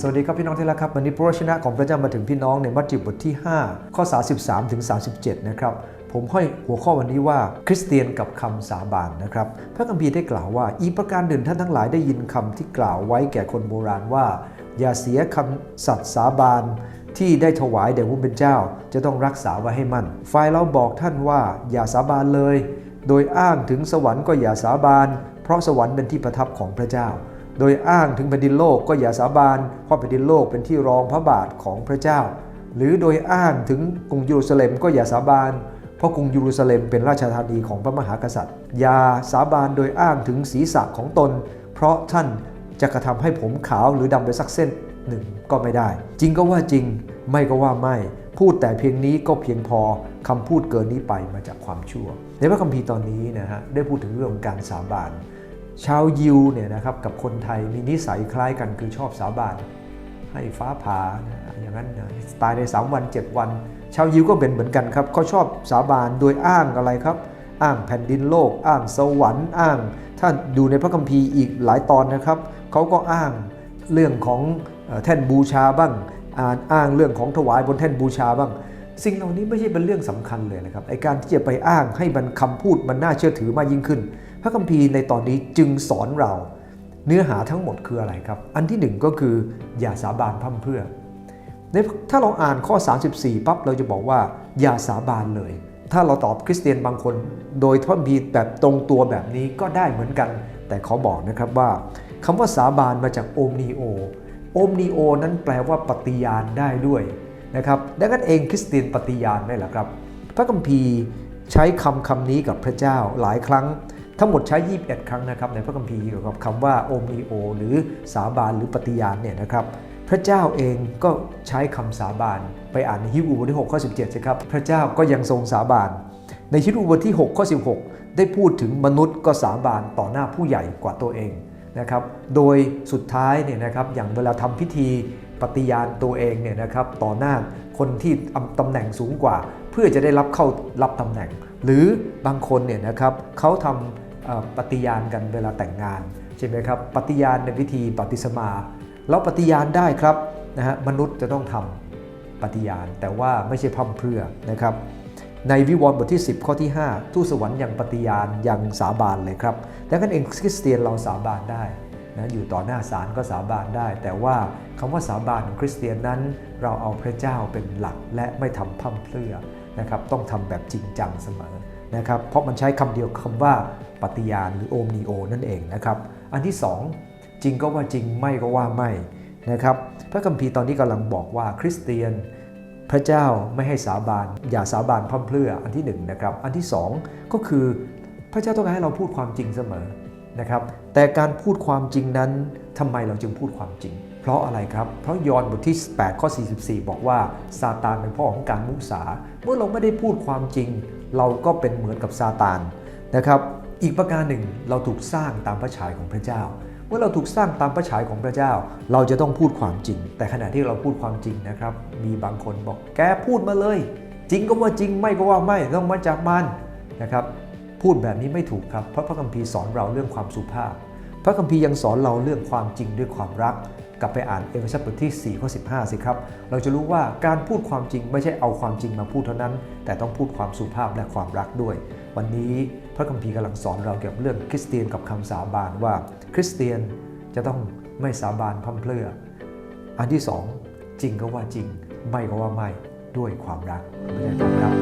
สวัสดีครับพี่น้องที่รักครับวันนี้พระวจนะของพระเจ้ามาถึงพี่น้องในมัทธิวบทที่ 5 ข้อ 33ถึง37 นะครับผมห้อยหัวข้อวันนี้ว่าคริสเตียนกับคำสาบานนะครับ พระคัมภีร์ได้กล่าวว่า อีประการหนึ่งท่านทั้งหลายได้ยินคำที่กล่าวไว้แก่คนโบราณว่า อย่าเสียคำสัตย์สาบานที่ได้ถวายแด่ผู้เป็นเจ้า จะต้องรักษาไว้ให้มั่นฝ่ายเราบอกท่านว่า อย่าสาบานเลย โดยอ้างถึงสวรรค์ก็อย่าสาบาน เพราะสวรรค์เป็นที่ประทับของพระเจ้า โดยอ้างถึงแผ่นดินโลกก็อย่าสาบานเพราะแผ่นดินโลกเป็นที่รองพระบาทของพระเจ้า หรือโดยอ้างถึงกรุงเยรูซาเล็มก็อย่าสาบานเพราะกรุงเยรูซาเล็มเป็นราชธานีของพระมหากษัตริย์ อย่าสาบานโดยอ้างถึงศีรษะของตน เพราะท่านจะกระทำให้ผมขาวหรือดำไปสักเส้นหนึ่งก็ไม่ได้ จริงก็ว่าจริง ไม่ก็ว่าไม่ พูดแต่เพียงนี้ก็เพียงพอคำพูดเกินนี้ไปมาจากความชั่ว ในพระคัมภีร์ตอนนี้นะฮะได้พูดถึงเรื่องการสาบาน ชาวยิวเนี่ยนะครับกับคนไทยมีนิสัยคล้ายกันคือชอบสาบานให้ฟ้าผ่านะอย่างนั้นนะตายใน 3 วัน 7 วัน ชาวยิวก็เป็นเหมือนกันครับเขาชอบสาบานโดยอ้างอะไรครับ อ้างแผ่นดินโลก อ้างสวรรค์อ้าง ถ้าดูในพระคัมภีร์อีกหลายตอนนะครับเขาก็อ้างเรื่องของแท่นบูชาบ้างอ่านอ้างเรื่องของถวายบนแท่นบูชาบ้าง สิ่งเหล่านี้ไม่ใช่เป็นเรื่องสำคัญเลยนะครับไอการที่จะไปอ้างให้มันคำพูดมันน่าเชื่อถือมากยิ่งขึ้น พระคัมภีร์ในตอนนี้จึงสอนเราเนื้อหาทั้งหมดคืออะไรครับ อันที่หนึ่งก็คืออย่าสาบานพร่ำเพื่อในถ้าเราอ่านข้อ 34ปั๊บเราจะบอกว่าอย่าสาบานเลย ถ้าเราตอบคริสเตียนบางคน โดยพระคัมภีร์แบบตรงตัวแบบนี้ก็ได้เหมือนกัน แต่ขอบอกนะครับว่าคำว่าสาบานมาจากโอมนีโอโอมนีโอนั้นแปลว่าปฏิญาณได้ด้วย นะครับดังนั้นเองคริสเตียนปฏิญาณได้แหละครับ พระคัมภีร์ใช้คำคำนี้กับพระเจ้าหลายครั้ง ทั้งหมดใช้ 21 ครั้งนะครับในพระคัมภีร์เกี่ยวกับคำว่าโอมนีโอ หรือสาบานหรือปฏิญาณเนี่ยนะครับพระเจ้าเองก็ใช้คำสาบานไปอ่านในฮิบรูบทที่6ข้อ17สิครับพระเจ้าก็ยังทรงสาบาน ในฮิบรูบทที่6ข้อ16 ได้พูดถึงมนุษย์ก็สาบานต่อหน้าผู้ใหญ่กว่าตัวเองนะครับโดยสุดท้ายเนี่ยนะครับอย่างเวลาทำพิธี ปฏิญาณตัวเองเนี่ยนะครับต่อหน้าคนที่ตำแหน่งสูงกว่า เพื่อจะได้รับเข้ารับตำแหน่ง หรือบางคนเนี่ยนะครับเขาทำปฏิญาณกันเวลาแต่งงานใช่ไหมครับปฏิญาณในพิธีปฏิสมาเราปฏิญาณได้ครับนะฮะมนุษย์จะต้องทำปฏิญาณ แต่ว่าไม่ใช่พร่ำเพรื่อนะครับในวิวรณ์บทที่ 10 ข้อที่ 5 ทูตสวรรค์ยังปฏิญาณยังสาบานเลยครับดังนั้นเองคริสเตียนเราสาบานได้นะอยู่ต่อหน้าศาลก็สาบานได้ แต่ว่า คำว่าสาบานของคริสเตียนนั้น เราเอาพระเจ้าเป็นหลักและไม่ทำพร่ำเพื่อนะครับต้องทำแบบจริงจังเสมอนะครับเพราะมันใช้คำเดียวคำว่าปฏิญาณหรือโอมนีโอนั่นเองนะครับอันที่สองจริงก็ว่าจริงไม่ก็ว่าไม่นะครับพระคัมภีร์ตอนนี้กำลังบอกว่าคริสเตียนพระเจ้าไม่ให้สาบานอย่าสาบานพร่ำเพื่ออันที่หนึ่งนะครับอันที่สองก็คือพระเจ้าต้องการให้เราพูดความจริงเสมอนะครับแต่การพูดความจริงนั้นทำไมเราจึงพูดความจริง เพราะอะไรครับ เพราะยอห์นบทที่ 8 ข้อ 44 บอกว่าซาตานเป็นพ่อของการมุสา เมื่อเราไม่ได้พูดความจริง เราก็เป็นเหมือนกับซาตานนะครับ อีกประการหนึ่งเราถูกสร้างตามพระฉายของพระเจ้า เมื่อเราถูกสร้างตามพระฉายของพระเจ้า เราจะต้องพูดความจริง แต่ขณะที่เราพูดความจริงนะครับ มีบางคนบอกแกพูดมาเลย จริงก็ว่าจริงไม่ก็ว่าไม่ต้องมาจากมันนะครับพูดแบบนี้ไม่ถูกครับเพราะพระคัมภีร์สอนเราเรื่องความสุภาพ พระคัมภีร์ยังสอนเราเรื่องความจริงด้วยความรัก กลับไปอ่านเอเฟซัสบทที่4ข้อ15 สิครับ เราจะรู้ว่าการพูดความจริงไม่ใช่เอาความจริงมาพูดเท่านั้น แต่ต้องพูดความสุภาพและความรักด้วย วันนี้พระคัมภีร์กำลังสอนเราเกี่ยวกับเรื่องคริสเตียนกับคำสาบานว่า คริสเตียนจะต้องไม่สาบานพร่ำเพรื่อ อันที่สองจริงก็ว่าจริง ไม่ก็ว่าไม่ด้วยความรักไม่ใช่ความรัก